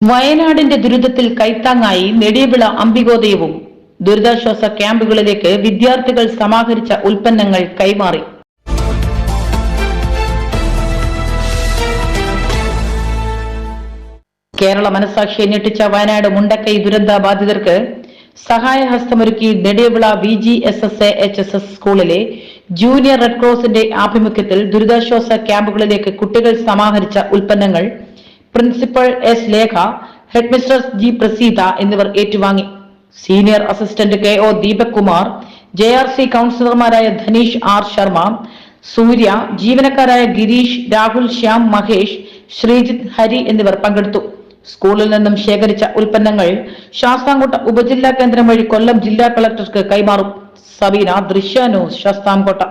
വയനാടിന്റെ ദുരിതത്തിൽ കൈത്താങ്ങായി നെടിയവിള അംബികോദയവും ദുരിതാശ്വാസ ക്യാമ്പുകളിലേക്ക് വിദ്യാർത്ഥികൾ സമാഹരിച്ച ഉൽപ്പന്നങ്ങൾ കൈമാറി. കേരള മനസാക്ഷി ഞെട്ടിച്ച വയനാട് മുണ്ടക്കൈ ദുരന്ത ബാധിതർക്ക് സഹായഹസ്തമൊരുക്കി Nediyavila V G S S A H S S സ്കൂളിലെ ജൂനിയർ റെഡ് ക്രോസിന്റെ ആഭിമുഖ്യത്തിൽ ദുരിതാശ്വാസ ക്യാമ്പുകളിലേക്ക് കുട്ടികൾ സമാഹരിച്ച ഉൽപ്പന്നങ്ങൾ principal S Lekha headmistress G Praseetha എന്നിവർ ഏറ്റുവാങ്ങി. Senior assistant K O Deepak Kumar J R C കൌൺസിലർമാരായ Dhaneesh R Sharma Surya ജീവനക്കാരായ ഗിരീഷ് രാഹുൽ ശ്യാം മഹേഷ് ശ്രീജിത്ത് ഹരി എന്നിവർ പങ്കെടുത്തു. സ്കൂളിൽ നിന്നും ശേഖരിച്ച ഉൽപ്പന്നങ്ങൾ ശാസ്താംകോട്ട ഉപജില്ലാ കേന്ദ്രം വഴി കൊല്ലം ജില്ലാ കളക്ടർക്ക് കൈമാറും. സബീന ദൃശ്യാനു ശാസ്താംകോട്ട.